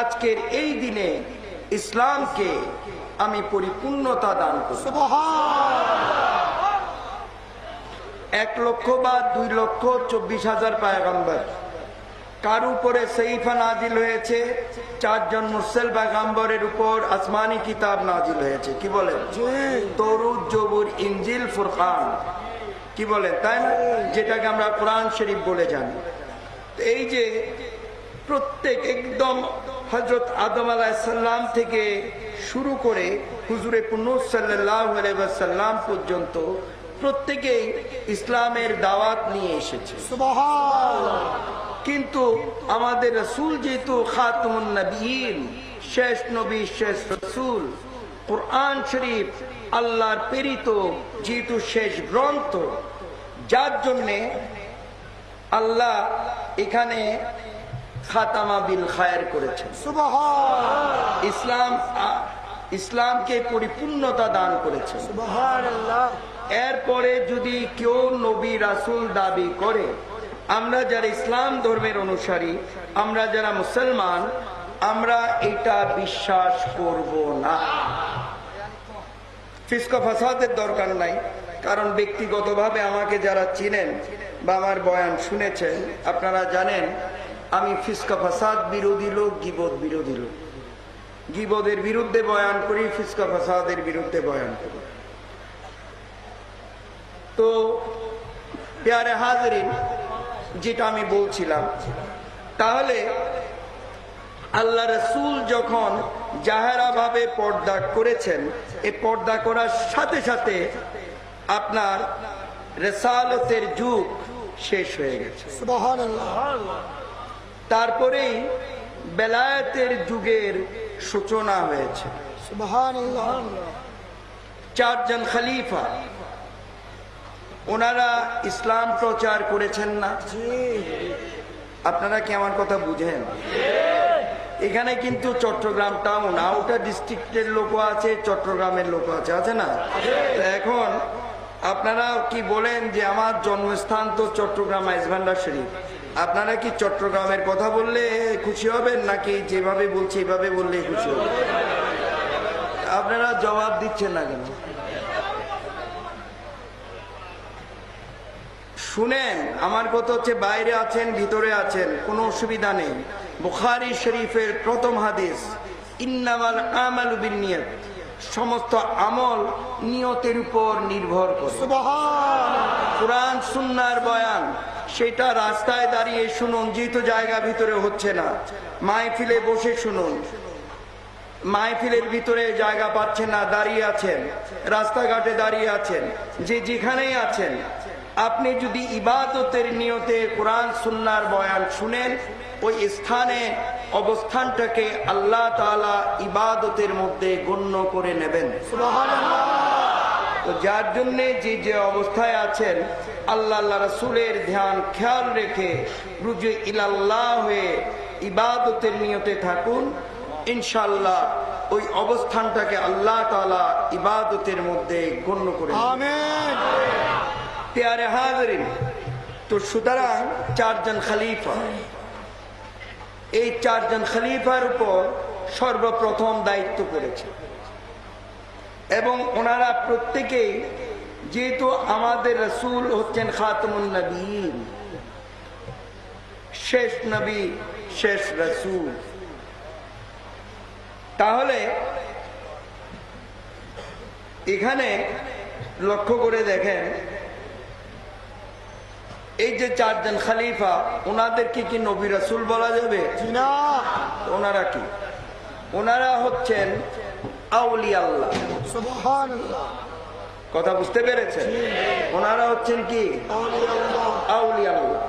আজকের এই দিনে ইসলামকে আমি পরিপূর্ণতা দান করব। এক লক্ষ বা দুই লক্ষ চব্বিশ হাজার পায়গাম্বার। কার উপরে সেইফা নাজিল হয়েছে? চারজন মুসেল পায়গাম্বরের উপর আসমানি কিতাব নাজিল হয়েছে। কি বলেন? তরুদ জবুর ইঞ্জিল ফুরকান। কি বলেন তাই না? যেটাকে আমরা কোরআন শরীফ বলে জানি। এই যে প্রত্যেক একদম হজরত আদম আলাহিসাল্লাম থেকে শুরু করে হুজুরে সাল্লাহ সাল্লাম পর্যন্ত প্রত্যেকেই ইসলামের দাওয়াত নিয়ে এসেছে। কিন্তু আমাদের রসুল যেহেতু খাতুন নবীন শেষ নবী শেষ রসুল কোরআন শরীফ আল্লাহর প্রেরিত যেহেতু শেষ গ্রন্থ যার জন্যে আল্লাহ এখানে খাতামা বিল খায়ের করেছেন। ইসলাম ইসলামকে পরিপূর্ণতা দান করেছেন। এরপরে যদি কেউ নবী রাসুল দাবি করে আমরা যারা ইসলাম ধর্মের অনুসারী আমরা যারা মুসলমান আমরা এটা বিশ্বাস করব না। ফিসকা ফাসাদের দরকার নাই। কারণ ব্যক্তিগতভাবে আমাকে যারা চিনেন বা আমার বয়ান শুনেছেন, আপনারা জানেন, আমি ফিসকা ফাসাদ বিরোধী লোক, গিবদ বিরোধী লোক। গিবদের বিরুদ্ধে বয়ান করি, ফিসকা ফাসাদের বিরুদ্ধে বয়ান করি। তো, পেয়ারে হাজরিন, যেটা আমি বলছিলাম, তাহলে আল্লাহ রসুল যখন জাহেরা ভাবে পর্দা করেছেন এ পর্দা করার সাথে সাথে আপনার রেসালতের যুগ শেষ হয়ে গেছে। তারপরেই বেলায়েতের যুগের সূচনা হয়েছে। চারজন খালিফা ওনারা ইসলাম প্রচার করেছেন না? আপনারা কি আমার কথা বুঝেন? এখানে কিন্তু চট্টগ্রাম টাউন আউটা ডিস্ট্রিক্টের লোক আছে, চট্টগ্রামের লোক আছে আছে না? এখন আপনারা কি বলেন যে আমার জন্মস্থান তো চট্টগ্রাম আইসভান্ডার শরীফ? আপনারা কি চট্টগ্রামের কথা বললে খুশি হবেন, নাকি যেভাবে বলছি এভাবে বললে খুশি হবেন? আপনারা জবাব দিচ্ছেন না কেন? শুনেন, আমার কথা হচ্ছে বাইরে আছেন, ভিতরে আছেন, কোনো অসুবিধা নেই। বুখারি শরীফের প্রথম হাদিস ইন্নামাল আমাল বিনিয়ত সমস্ত আমল নিয়তের উপর নির্ভর করে। কোরআন সুন্নার বয়ান সেটা রাস্তায় দাঁড়িয়ে শুনুন যেহেতু জায়গা ভিতরে হচ্ছে না। মাহফিলে বসে শুনুন। মাহফিলের ভিতরে জায়গা পাচ্ছেন না দাঁড়িয়ে আছেন। রাস্তাঘাটে দাঁড়িয়ে আছেন। যে যেখানেই আছেন আপনি যদি ইবাদতের নিয়তে কোরআন সুন্নার বয়ান শুনেন ওই স্থানে অবস্থানটাকে আল্লাহ তাআলা ইবাদতের মধ্যে গণ্য করে নেবেন। তো যার জন্যে যে যে অবস্থায় আছেন আল্লাহ আল্লাহ রসুলের ধ্যান খেয়াল রেখে রুজু ইলাল্লাহ হয়ে ইবাদতের নিয়তে থাকুন ইনশাল্লাহ ওই অবস্থানটাকে আল্লাহ তাআলা ইবাদতের মধ্যে গণ্য করে নেবেন। পেয়ারে হাজরিন, তো সুতরাং চারজন খালিফা। এই চারজন খালিফার উপর সর্বপ্রথম দায়িত্ব করেছে। এবং ওনারা প্রত্যেকেই যেহেতু আমাদের রসুল হচ্ছেন খাতমুন নবীন, শেষ নবী, শেষ রসুল। তাহলে এখানে লক্ষ্য করে দেখেন এই যে চারজন খালিফা ওনাদেরকে কি নবী রাসুল বলা যাবে? ওনারা কি? ওনারা হচ্ছেন আউলি আল্লাহ কথা বুঝতে পেরেছেন? ওনারা হচ্ছেন কি? আউলি আল্লাহ